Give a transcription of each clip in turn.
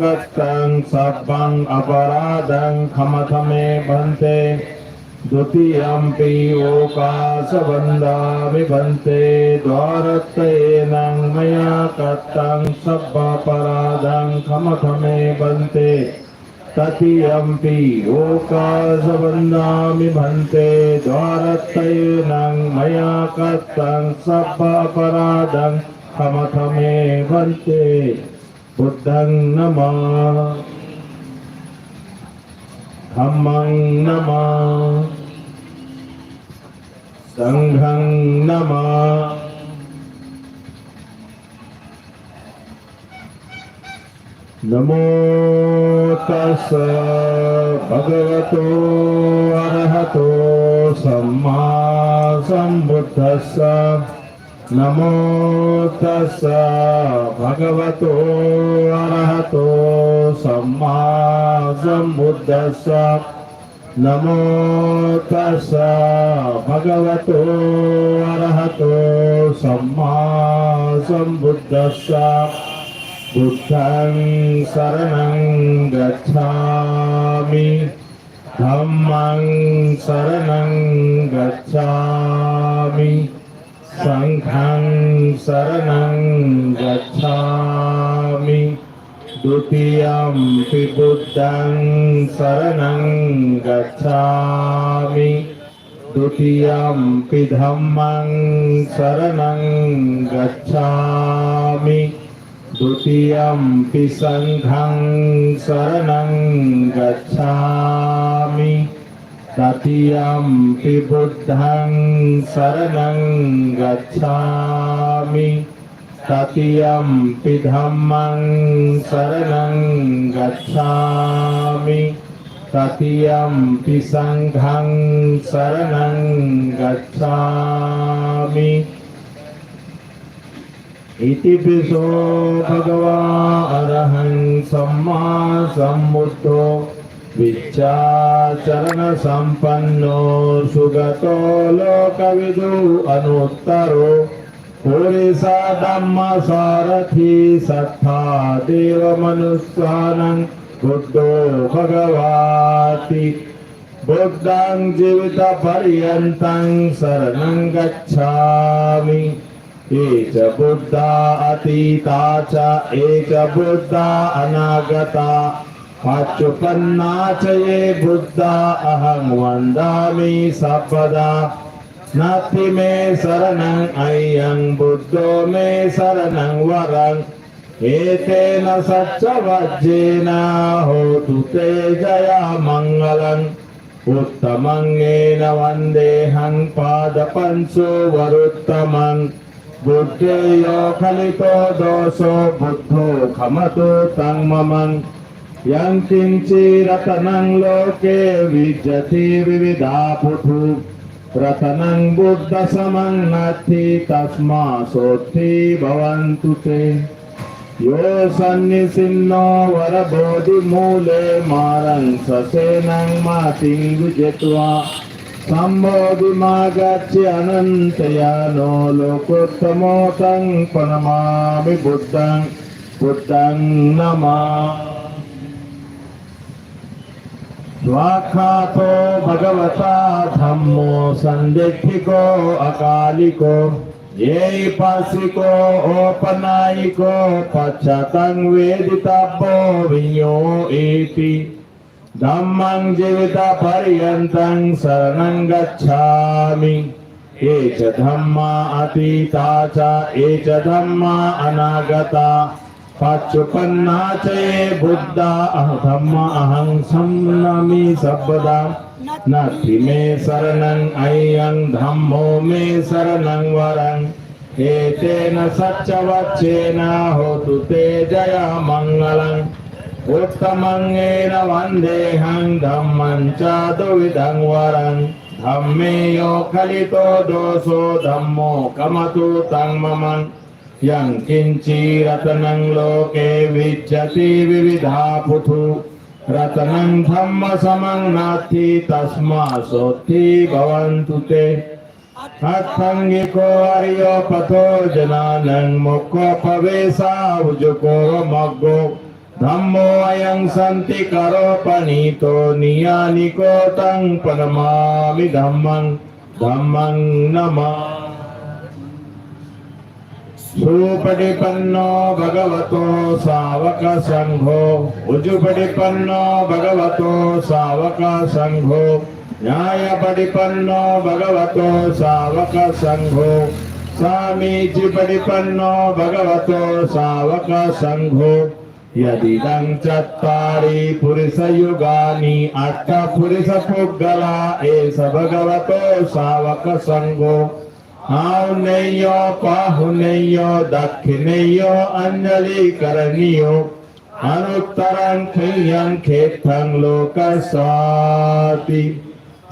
कत्तं सब्बं अपराधं खमथमे भन्ते द्वितीयम्पि ओकाशबन्धामि भन्ते द्वारत्रयेनं मया कत्तं सब्बापराधं खमथमे भन्ते तृतीयम्पि ओकाशबन्धामि भन्ते द्वारत्रयेनं मया कत्तं सब्बापराधं खमथमे भन्ते। बुद्धं नमः धम्मं नमः सङ्घं नमः नमो तस् भगवतो अरहतो सम्मा सम्बुद्धस्स नमो तस् भगवतो अरहतो सम्मा सम्बुद्धस्स नमो तस् भगवतो अरहतो सम्मा सम्बुद्धस्स बुद्धं शरणं गच्छामि। धम्मं शरणं गच्छामि सङ्घं शरणं गच्छामि। द्वितीयम्पि बुद्धं शरणं गच्छामि। द्वितीयम्पि धम्मं शरणं गच्छामि। द्वितीयम्पि सङ्घं शरणं गच्छामि तृतीयम्पि बुद्धं शरणं गच्छामि। तृतीयम्पि धम्मं शरणं गच्छामि। तृतीयम्पि सङ्घं शरणं गच्छामि। इति पिशो भगवा अरहं सम्मा सम्बुद्धो। विच्चाचरणसम्पन्नो सुगतो लोकविदु अनुत्तरो। पुरिसा सत्ता सत्था देवमनुष्यानं बुद्धो भगवाति। बुद्धं जीवितपर्यन्तं शरणं गच्छामि। एच बुद्धा अतीता च एच बुद्धा अनागता। पाचुपन्ना च बुद्धा अहं वन्दामि सर्वदा नास्ति मे शरणं अय्यं, बुद्धो मे शरणं वरं। एतेन सच्चवज्जेन होतु ते जया मङ्गलम्। उत्तमं येन वन्देऽहं पादपञ्चो वरुत्तमम् बुद्धेयो खलितो दोषो, बुद्धो खमतु तं ममं यं किञ्चिरतनं लोके विद्यति विविधा पुथु रतनं बुद्धसमं नास्ति तस्मासोत्थि भवन्तु ते यो सन्निसिन्नो वरबोधिमूले मारं ससेनं मातिं विजित्वा सम्बोधिमागच्छ अनन्तयानो लोकोत्तमो तं प्रणमामि बुद्धं बुद्धं नमः स्वाखातो भगवता धम्मो सन्दिग्धिको अकालिको ये पासिको ओपनायिको पश्चातं वेदितव्यो वियो इति। धम्मं जीवितपर्यन्तं शरणं गच्छामि। ये च धम्मा अतीता च, ये च धम्मा अनागता। पाचुपन्ना च बुद्धा अह धम्म अहं सम्नमि सर्वदा नास्ति मे शरणं अय्यं धम्मो मे शरणं वरं। एतेन सच्चवच्चेन होतु ते जय मङ्गलम्। उत्तमं येन वन्देऽहं धम्मं च द्विविधं वरं। धम्मे यो खलितो दोषो धम्मो कमतु तं मम। यं किञ्चिरतनं लोके विच्यति विविधा पुथु रतनं धम्मसमं नास्ति तस्मासोत्थि भवन्तु ते अर्थङ्गिको अर्यो पथो जनानं मुखो पवेशा उजुको मग्गो धम्मो अयं सन्ति करोपनीतो नियानिको तं पनमामि धम्मं धम्मं नमः सुपटिपन्नो भगवतो सावक संघो। उजुपटिपन्नो भगवतो सावक संघो। न्यायपटिपन्नो भगवतो सावक संघो। सामीचिपटिपन्नो भगवतो सावक संघो। यदिदं चत्वारि पुरुषयुगानि अष्टपुरुषपुग्गला एष भगवतो सावक संघो। आहुनेयो पाहुनेयो दक्षिणेयो अंजलि करणीयो अनुत्तरं खेयं खेत्थं लोकस्वाति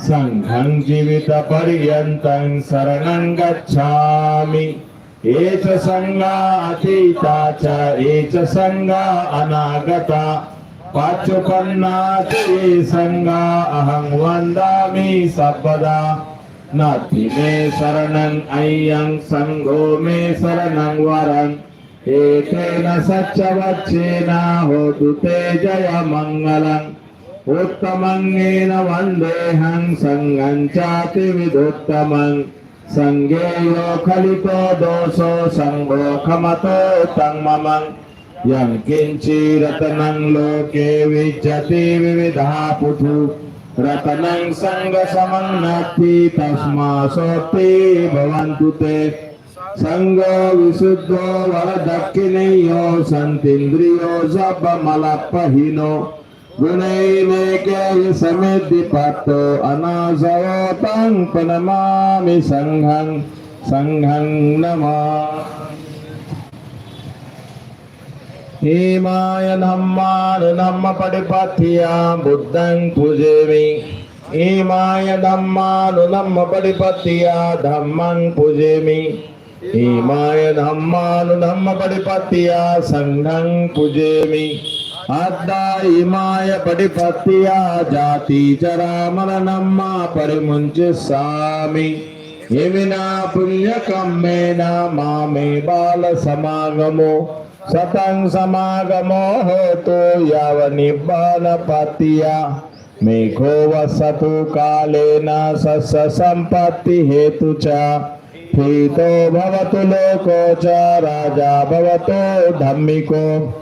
संघं जीवितपर्यन्तं शरणं गच्छामि एच संगा अतीता च एच संगा अनागता पाचुपन्ना च ये संगा अहं वन्दामि सर्वदा नाति मे शरणं अय्यं सङ्गो मे शरणं वरम्। एतेन सच्चवच्चेन होतु ते जयमङ्गलम्। उत्तमङ्गेन वन्देऽहं सङ्गं चाति विदुत्तमम् सङ्गे यो खलितो दोषो, सङ्गो खमतो तं मम। यं किञ्चिरतनं लोके विद्यते विविधा पुथु Ratanang sangga samang nati tasma soti bhavantu te Sangga visuddho varadakineyo santindrio sabba malapahino Gunaineke samedipato anasawatang penama sanghang sanghang nama. ఏమాయ ధమ్మాను నమ్మ బుద్ధం పుజేమి ఏమాయ ధమ్మాను నమ్మ ధమ్మం పుజేమి ఏమాయ ధమ్మాను నమ్మ పడిపత్యా సంఘం పుజేమి అద్దాయిమాయ పడిపత్యా జాతి చరామల నమ్మ పరిముంచి సామి ఏమి నా పుణ్యకమ్మేనా మామే బాల సమాగము सतं समागमो होतु यावनिब्बानपत्या मेघो वसतु कालेन सस्य सम्पत्तिहेतु च। प्रीतो भवतु लोको च, राजा भवतो धम्मिको।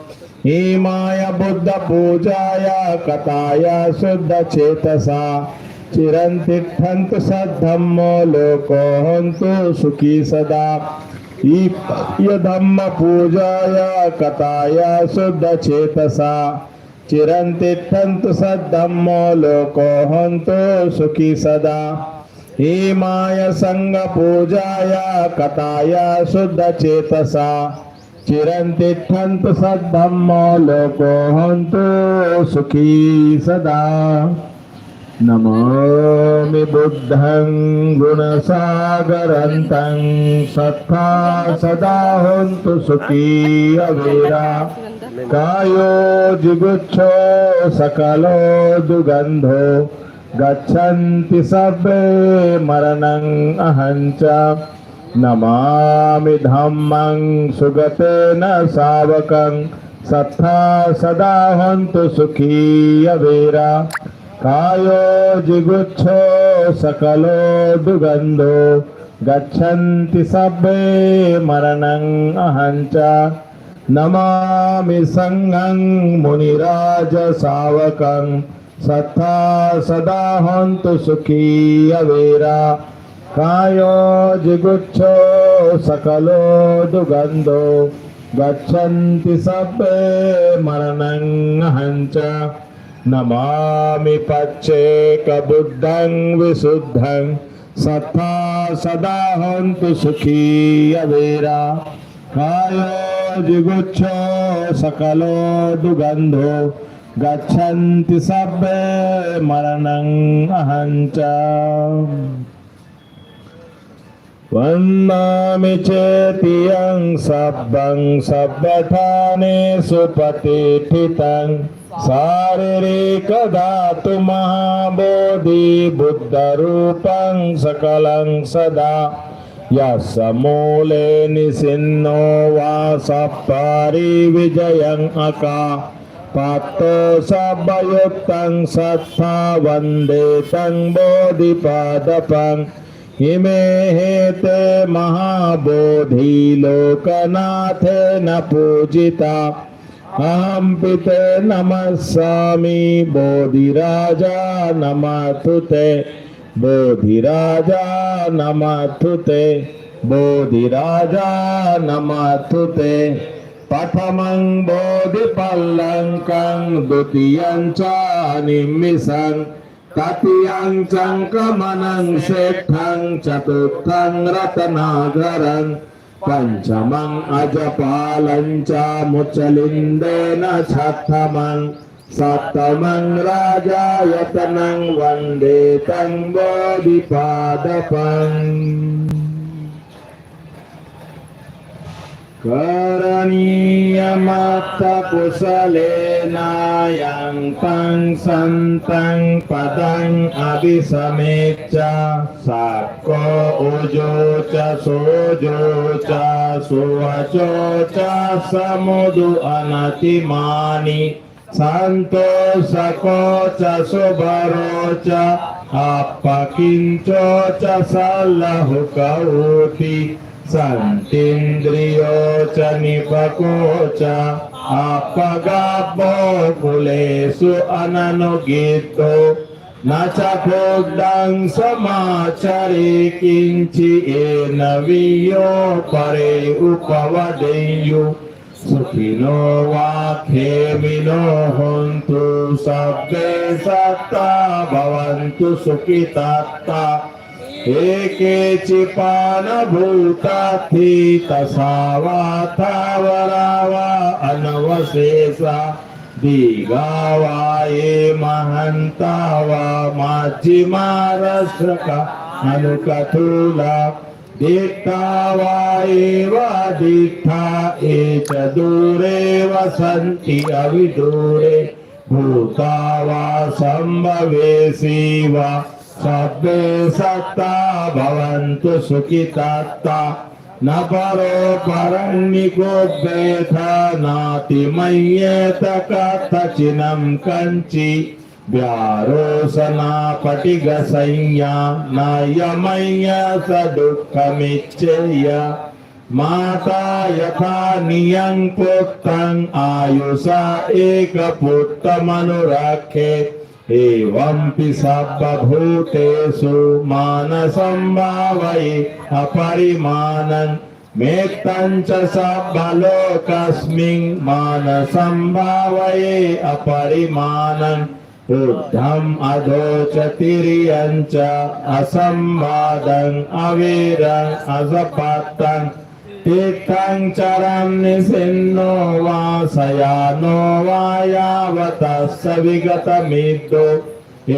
हिमाय बुद्धपूजाय कथाय शुद्धचेतसा चिरन्तिष्ठन्तु सद्धम्मो लोको हन्तु सुखी सदा। యధమ్మ పూజాయ కథాయ శుద్ధ చేతసా. చిరంతిష్టంతు సద్ధమ్మో లోకో హంతో సుఖీ సదా. ఈ మాయ సంగ పూజాయ కథాయ శుద్ధ చేతసా. చిరంతిష్టంతు సద్ధమ్మో లోకో హంతో సుఖీ సదా. नमामि बुद्धं गुणसागरन्तं सत्ता सदा हन्तु सुखी अवेरा। कायो जिगुच्छो सकलो दुगन्धो, गच्छन्ति सर्वे मरणम् अहं च। नमामि धम्मं सुगतेन सावकं सत्ता सदा हन्तु सुखी अवेरा। कायो जिगुच्छो सकलो दुगन्धो गच्छन्ति सर्वे मरणम् अहं च नमामि सङ्गं मुनिराजसावकं सत्ता सदा हन्तु सुखी अवेरा कायो जिगुच्छो सकलो दुगन्धो गच्छन्ति सर्वे मरणम् अहं च नमामि पच्चेकबुद्धं विशुद्धं सत्ता सदा हन्तु सुखी अवेरा कायो जिगुच्छो सकलो दुगन्धो गच्छन्ति सर्वे मरणम् अहं च वन्दामि चेतियं सब्बं सब्बठानेषु प्रतिष्ठितं शारीरिकधातु महाबोधि बुद्धरूपं सकलं सदा यस्य मूले निसिन्नो वासपरिविजयं अका पातो सभयुक्तं सत्था वन्दे तं बोधिपादपम् इमे हेते महाबोधि लोकनाथेन पूजिता अहं पिते नमस्सामि बोधिराजा नमस्तु ते बोधिराजा नमस्तु ते बोधिराजा नमस्तु ते प्रथमं बोधिपल्लङ्कं द्वितीयं च निमिषं तृतीयं चङ्कमनं श्रेष्ठं चतुर्थं रत्नागरम् Panjamang aja palanca mucalindena chathaman Sataman raja yatanang wandetang bodhipadapan Panjamang बोधिपादपम् करणीयमत्तकुशलेन यं तं सन्तं पदम् अभिसमेच्च साको उजो च सोजो च सुवचो च समुदु अनतिमानि सन्तोषको च सुभरो च अपकिञ्चो च सल्लहुकौति सन्तीन्द्रियो च निपको च अपगापो कुलेषु अननुगीतो न च भोग्दं समाचरे किञ्चि येन वियो परे उपवदेयु सुखिनो वा खेमिनो हन्तु सब्बे सत्ता भवन्तु सुखितात्ता एकेची पान भूता ती तसावा थावरावा अनवशेषा दिगावा ये महंतावा माझी महाराष्ट्र का अनुकथुला दिट्टावा एव दिठा एच दूरे वसंती अविदूरे भूतावा संभवेसी वा సబ్బే సత్తా భవంతు సుఖితత్తా. నపరోపరణ్యకోద్వేత నాతి మయ్యేత కథచినం కంచి. వ్యారోసనా పటిగ సంజ్ఞా నయమయ్య స దుఃఖమిచ్చేయ మాతా యథా నియం పుత్తం ఆయుష ఏక పుత్తమనురక్షే भूतेषु मानसं भावये अपरिमानन् मेत्तं च सर्वलोकस्मिन् मानसं भावये अपरिमानन् वृद्धम् अधोच तिर्य असंवादम् अवीरम् असपत्तम् तीर्थं चरं निसिन्नो वा सयानो वा यावतः स विगतमिद्धो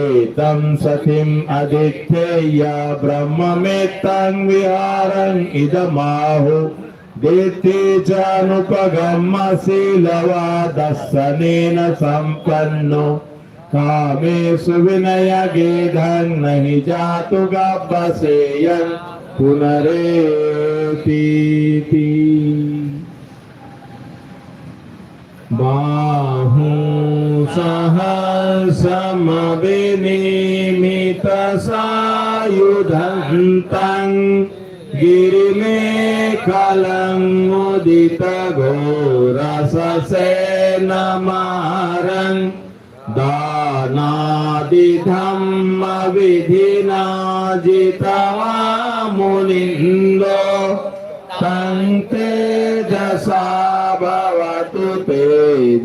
एतं सखिम् अदित्येय ब्रह्ममेत्तं विहारम् इदमाहु दीप्ति चानुपगमशीलवादस्सनेन सम्पन्नो कामेषु विनयगेधं न हि जातु गब्बसेयन् पुनरेतीति सहसमविनिमितसायुधन्तं गिरिमेखलं मुदितघोरससेनमारन् दानादिधम्म विधिना जितवा मुनिन्दो तं तेजसा भवतु ते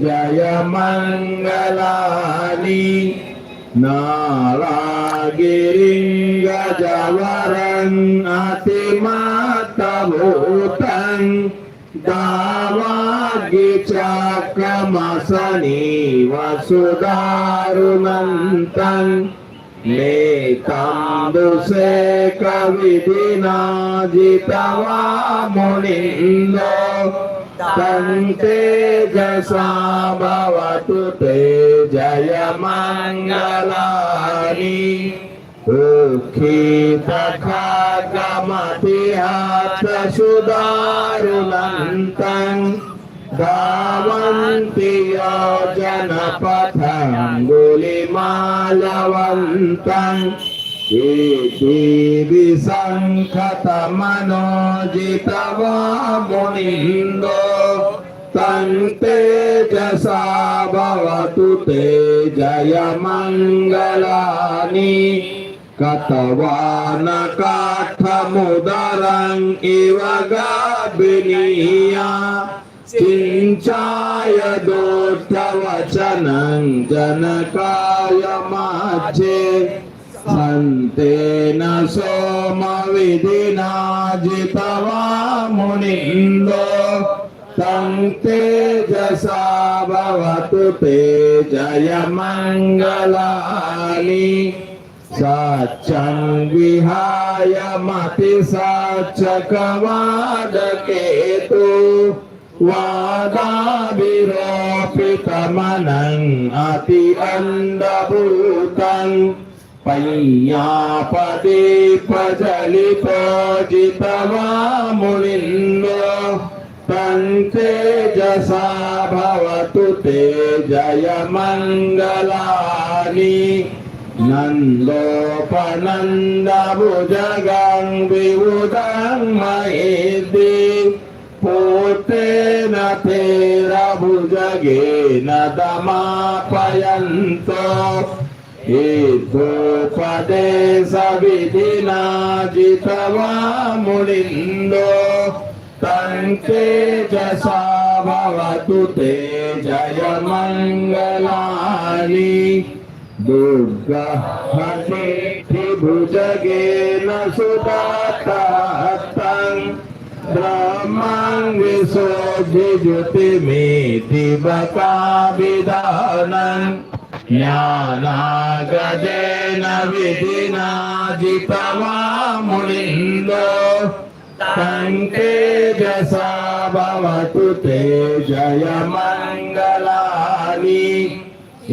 जयमङ्गलानि नारागिरिङ्गजवरम् अतिमातभूतम् दावाग्यचाक्रमसनी वसुदारुणन्तम् नेताम्बुसे कविधिना जितवा मुनिन्दो तं तेजसा भवतु ते जयमङ्गलानि दुःखितखागमतिहात सुदारुणन्तम् धावन्ति योजनपथङ्गुलिमालवन्तम् इति विसङ्खतमनोजितवा मुनिन्दो तन्ते जसा भवतु ते जयमङ्गलानि कतवान काठमुदरम् इव गाभिनीया सिञ्चाय दोष्टवचनं जनकाय माचे సంతేన సోమ విధినాజితవామునిందో తం తేజసా భవతు తేజయ మంగళాని సచ్చం విహాయ మతి సచ్చకవాడకేతు వాదాభిరోపితమనం అతి అండభూతం पय्यापदे प्रचलितो जितवा मुनिन्दो तन्तेजसा भवतु ते जयमङ्गलानि। नन्दोपनन्दभुजगं विबुधं महेदि पोतेन तेरभुजगेन दमापयन्तो दे सविधिना जितवा मुनिन्दो तन्ते जसा भवतु ते जयमङ्गलानि मङ्गलानि दुर्गे त्रिभुजगेन सुमङ्गतिमे दिवका विधानन् ज्ञानागदेन विना जितवा मुनिन्दो सङ्के भवतु ते जयमङ्गलानि।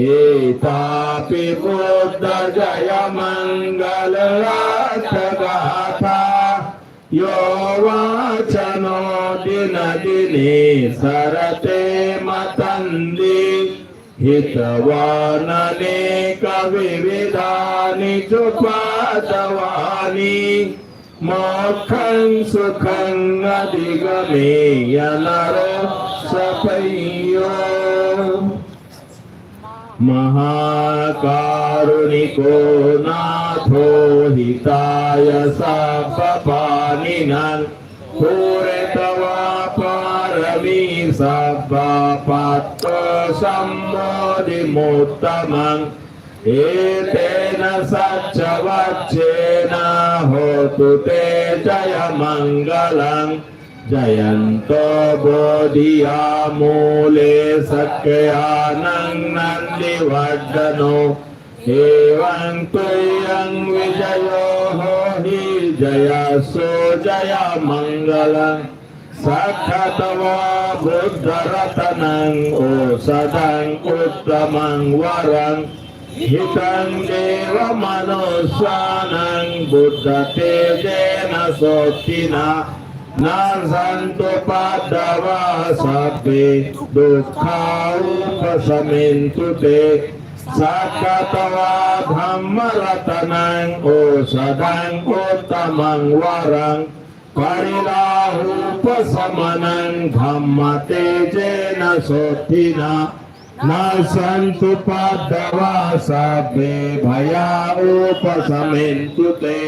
एतापि बुद्ध जयमङ्गलगाथा यो वाचनो दिनदिने सरते मतन्दि। मतन्ति हितवाननेकविविधानि च पादवानि मोक्षं सुखं अधिगमेय नरो सपय्यो महाकारुणिको नाथो हिताय सपपानिनन् पूरतवा पारमी सपपात्त सम्मोदिमुत्तमम् एतेन सच्चवच्चेन होतु ते जयमङ्गलम् जयन्तो बोधिया मूले सख्यानं नन्दिवर्धनो एवं तुयं विजयो हि जयसो जयमङ्गलम् Sakatawa Buddharatanang Usadang Uttamang Warang Hitang dewa Manusanang Buddha Tejena Sotina padawa sabi dukha Dukkha Upasamintute Sakatawa Dhammarattanang Usadang Uttamang Warang वरं परिराहुपशमनं धम्मतेजेन सोत्थिना न सन्तु पादवा सभ्ये भया उपशमिन्तु ते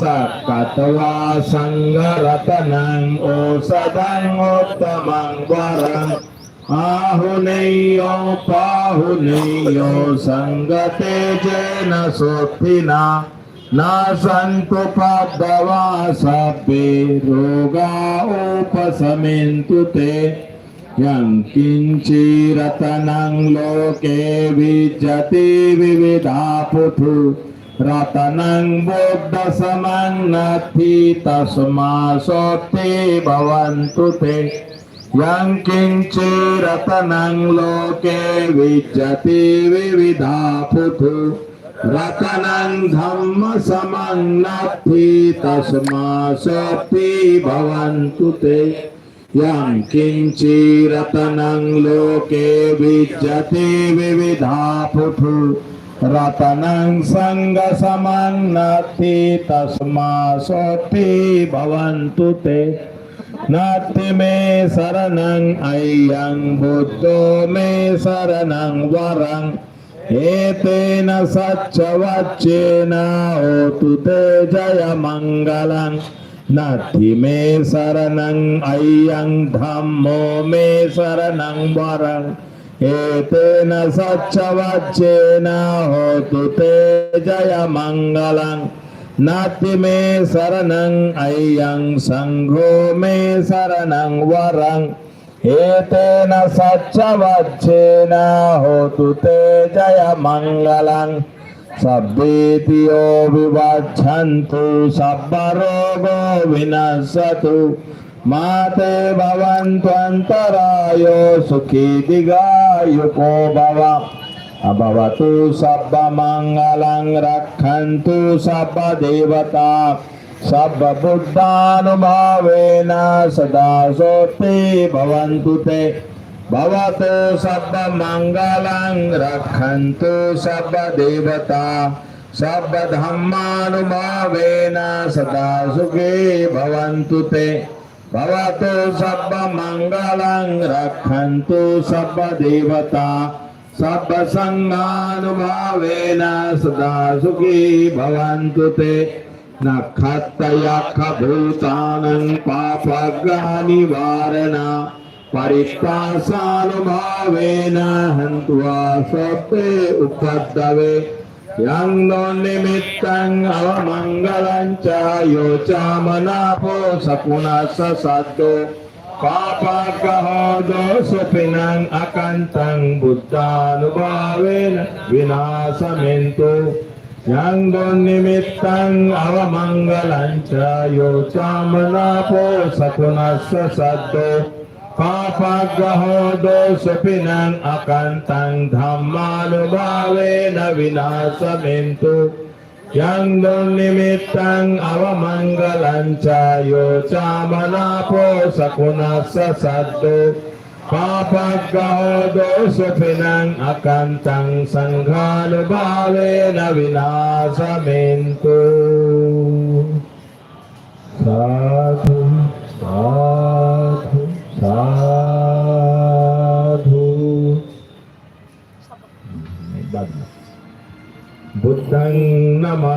सकतवा सङ्गरतनं ओषधङ्गोत्तमं वरम् आहुनेयो पाहुनेयो सङ्गते जेन सोत्थिना न सन्तु पादवा सभ्ये रोगा उपशमिन्तु ते यं किञ्चिरतनं लोके विजति विविधा पुथु रतनं बुद्धसमं सोत्ते भवन्तु ते। यं किञ्चिरतनं लोके विविधा पुथु रतनं नथि तस्मा सोत्ते भवन्तु ते। यं किञ्चिरतनं लोके विद्यते विविधा पुथु रतनं सङ्गसमं नत्ति तस्मासोऽपि भवन्तु ते। मे शरणं अय्यं बुद्धो मे शरणं वरम् ఏతేన సచ్చవచ్చేన ఓతు తే జయ మంగళం. నతి మే శరణం అయ్యం ధమ్మో మే శరణం వరం. ఏతేన సచ్చవచ్చేన హోతు తే జయ మంగళం. నాతి మే శరణం అయ్యం సంఘో మే శరణం వరం. एतेन सच्चवच्चेन होतु ते जयमङ्गलम् सब्बेतियो विवच्छन्तु सब्बरोगो विनश्यतु माते भवन्त्वन्तरायो सुखी दीर्घायुको भव अभवतु सब्बमङ्गलं रक्षन्तु सब्बदेवता सब्बबुद्धानुभावेन सदा सोते भवन्तु ते। भवतु सब्बमङ्गलं रक्षन्तु सब्बदेवता। सब्बधम्मानुभावेन सदा सुखे भवन्तु ते। भवतु सब्बमङ्गलं रक्षन्तु सब्बदेवता। सब्बसङ्गानुभावेन सदा सुखी भवन्तु ते। නක්ඛත්තයක්ඛභූතානං පාපග්ගානි වාරණා පරිත්තාසානුභාවේන හන්තුවා සබ්බේ උපද්දවේ යං නොනිමිත්තං අවමංගලං චායෝචාමනාපෝ සකුණස්ස සද්දෝ පාපග්ගහෝ දෝසපිනං අකන්තං බුද්ධානුභාවේන විනාශමෙන්තෝ अकन्तं बुद्धानुभावेन विनाशमेन्तु यं दुर्निमित्तं अवमङ्गलं च यो चामनापो सपुनः स सद्दो पापग्रहो दोषपिनम् अकन्तं धम्मानुभावेन विनाशमेन्तु यं दुर्निमित्तं अवमङ्गलं च यो चामनापो सकुनः स सद्दो Papaggaho dosa pinang akantang sanghalubali na vinasamintu. Sadhu, sadhu, sadhu. Buddhang nama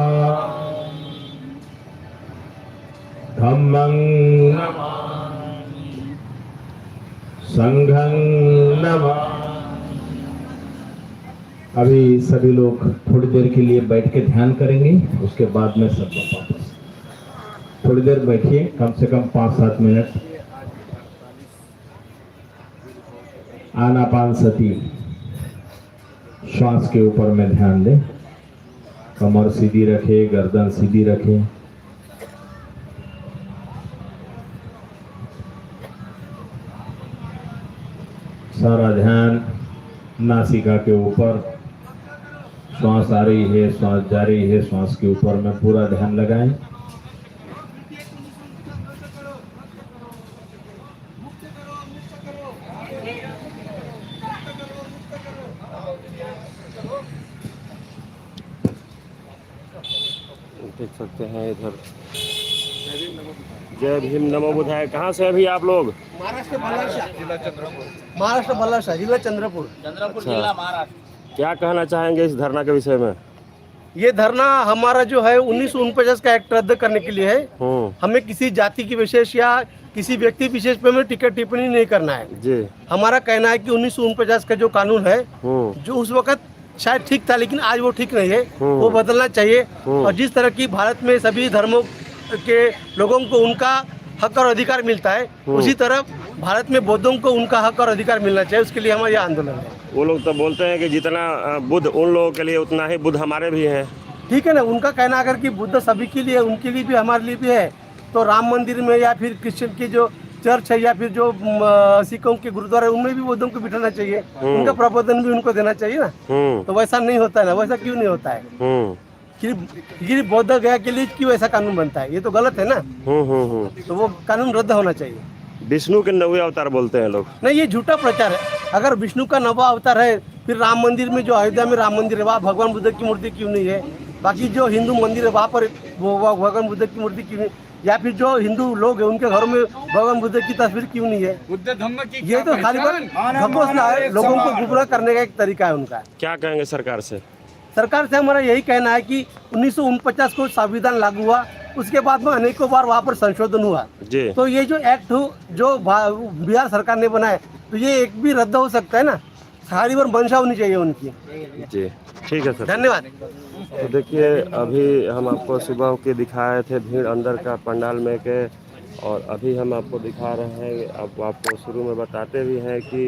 Dhammang nama संघं नमः। अभी सभी लोग थोड़ी देर के लिए बैठ के ध्यान करेंगे, उसके बाद में सब वापस। थोड़ी देर बैठिए, कम से कम पाँच सात मिनट। आनापान सती, श्वास के ऊपर में ध्यान दें। कमर सीधी रखे, गर्दन सीधी रखे। सारा ध्यान नासिका के ऊपर। श्वास आ रही है, श्वास जा रही है, श्वास के ऊपर में पूरा ध्यान लगाएँ। देख सकते हैं इधर। जय भीम नमो बुधाय। कहाँ से अभी आप लोग? महाराष्ट्र बल्लारशाह जिला चंद्रपुर महाराष्ट्र बल्लारशाह जिला चंद्रपुर। चंद्रपुर अच्छा। क्या कहना चाहेंगे इस धरना के विषय में? ये धरना हमारा जो है उन्नीस का एक्ट रद्द करने के लिए है। हम्म। हमें किसी जाति की विशेष या किसी व्यक्ति विशेष पे हमें टिकट टिप्पणी नहीं करना है। जी। हमारा कहना है कि उन्नीस का जो कानून है हम्म। जो उस वक्त शायद ठीक था लेकिन आज वो ठीक नहीं है। हम्म। वो बदलना चाहिए। और जिस तरह की भारत में सभी धर्मों के लोगों को उनका हक और अधिकार मिलता है। हम्म। उसी तरह भारत में बौद्धों को उनका हक और अधिकार मिलना चाहिए उसके लिए हमारा ये आंदोलन है। वो लोग तो बोलते हैं कि जितना बुद्ध उन लोगों के लिए उतना ही बुद्ध हमारे भी हैं। ठीक है ना उनका कहना अगर कि बुद्ध सभी के लिए उनके लिए भी हमारे लिए भी है तो राम मंदिर में या फिर क्रिश्चियन की जो चर्च है या फिर जो सिखों के गुरुद्वारा है उनमें भी बौद्धों को बिठाना चाहिए। हम्म। उनका प्रबोधन भी उनको देना चाहिए ना। हम्म। तो वैसा नहीं होता है ना वैसा क्यों नहीं होता है? कि कि बौद्ध गया के लिए क्यों ऐसा कानून बनता है? ये तो गलत है ना? हम्म हम्म हम्म तो वो कानून रद्द होना चाहिए। विष्णु के नवे अवतार बोलते हैं लोग। नहीं ये झूठा प्रचार है। अगर विष्णु का नवा अवतार है फिर राम मंदिर में जो अयोध्या में राम मंदिर है वहाँ भगवान बुद्ध की मूर्ति क्यों नहीं है? बाकी जो हिंदू मंदिर है वहाँ पर वो भगवान बुद्ध की मूर्ति क्यों नहीं? या फिर जो हिंदू लोग हैं उनके घरों में भगवान बुद्ध की तस्वीर क्यों नहीं है? बुद्ध धम्म की ये तो खाली बात लोगों को गुमराह करने का एक तरीका है उनका। क्या कहेंगे सरकार से? सरकार से हमारा यही कहना है कि उन्नीस को संविधान लागू हुआ उसके बाद में अनेकों बार वहाँ पर संशोधन हुआ। तो ये जो एक्ट हो जो बिहार सरकार ने बनाया तो ये एक भी रद्द हो सकता है ना? सारी बार मंशा होनी चाहिए उनकी। जी। ठीक है सर। धन्यवाद। तो देखिए अभी हम आपको सुबह के दिखाए थे भीड़ अंदर का पंडाल में के और अभी हम आपको दिखा रहे हैं अब आपको शुरू में बताते भी हैं कि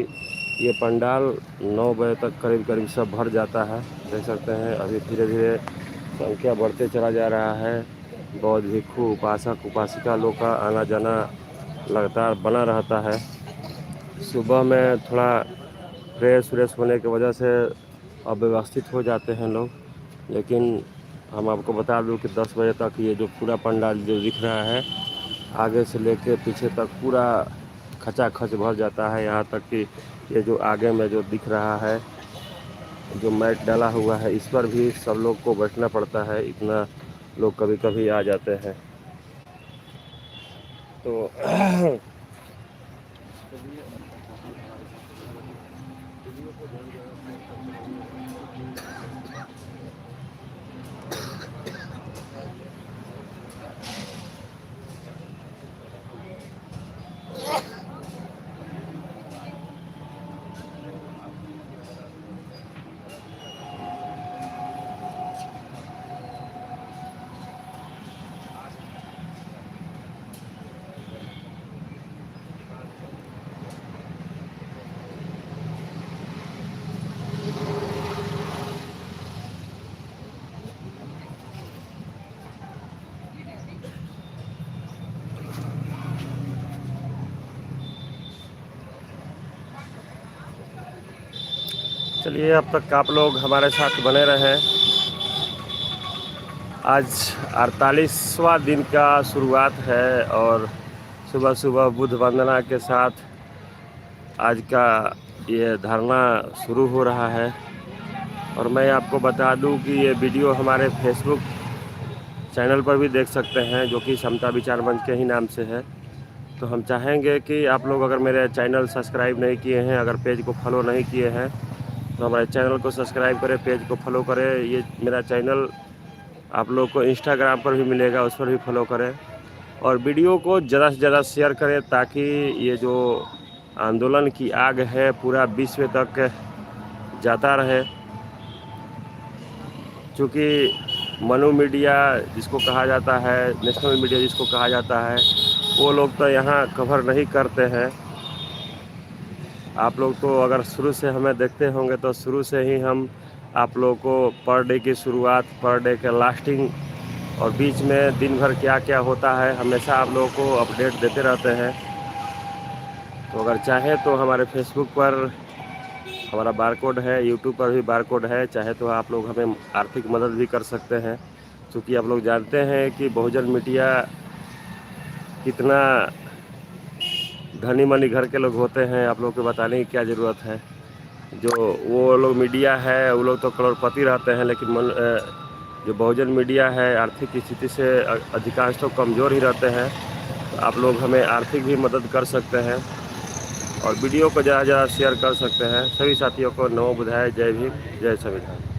ये पंडाल नौ बजे तक करीब करीब सब भर जाता है। देख सकते हैं, अभी धीरे धीरे संख्या बढ़ते चला जा रहा है। बौद्ध भिक्षु उपासक, उपासिका लोग का आना जाना लगातार बना रहता है। सुबह में थोड़ा फ्रेश व्रेश होने की वजह से अव्यवस्थित हो जाते हैं लोग। लेकिन हम आपको बता दूँ कि 10 बजे तक ये जो पूरा पंडाल जो दिख रहा है, आगे से लेके पीछे तक पूरा खचाखच भर जाता है। यहाँ तक कि ये जो आगे में जो दिख रहा है, जो मैट डाला हुआ है, इस पर भी सब लोग को बैठना पड़ता है, इतना लोग कभी कभी आ जाते हैं। तो चलिए, अब तक आप लोग हमारे साथ बने रहें। आज अड़तालीसवा दिन का शुरुआत है और सुबह सुबह बुद्ध वंदना के साथ आज का ये धरना शुरू हो रहा है। और मैं आपको बता दूँ कि ये वीडियो हमारे फेसबुक चैनल पर भी देख सकते हैं, जो कि समता विचार मंच के ही नाम से है। तो हम चाहेंगे कि आप लोग अगर मेरे चैनल सब्सक्राइब नहीं किए हैं, अगर पेज को फॉलो नहीं किए हैं तो हमारे चैनल को सब्सक्राइब करें, पेज को फॉलो करें। ये मेरा चैनल आप लोग को इंस्टाग्राम पर भी मिलेगा, उस पर भी फॉलो करें। और वीडियो को ज़्यादा से ज़्यादा शेयर करें ताकि ये जो आंदोलन की आग है, पूरा विश्व तक जाता रहे। क्योंकि मनु मीडिया जिसको कहा जाता है, नेशनल मीडिया जिसको कहा जाता है, वो लोग तो यहाँ कवर नहीं करते हैं। आप लोग तो अगर शुरू से हमें देखते होंगे तो शुरू से ही हम आप लोगों को पर डे की शुरुआत, पर डे के लास्टिंग और बीच में दिन भर क्या क्या होता है, हमेशा आप लोगों को अपडेट देते रहते हैं। तो अगर चाहें तो हमारे फेसबुक पर हमारा बारकोड है यूट्यूब पर भी बारकोड है, चाहे तो आप लोग हमें आर्थिक मदद भी कर सकते हैं। क्योंकि आप लोग जानते हैं कि बहुजन मीडिया कितना धनी मनी घर के लोग होते हैं आप लोग को बताने की क्या ज़रूरत है? जो वो लोग मीडिया है वो लोग तो करोड़पति रहते हैं लेकिन मन, जो बहुजन मीडिया है आर्थिक स्थिति से अधिकांश तो कमज़ोर ही रहते हैं। तो आप लोग हमें आर्थिक भी मदद कर सकते हैं और वीडियो को ज़्यादा ज़्यादा शेयर कर सकते हैं। सभी साथियों को नमो बुधाए जय भीम जय संविधान।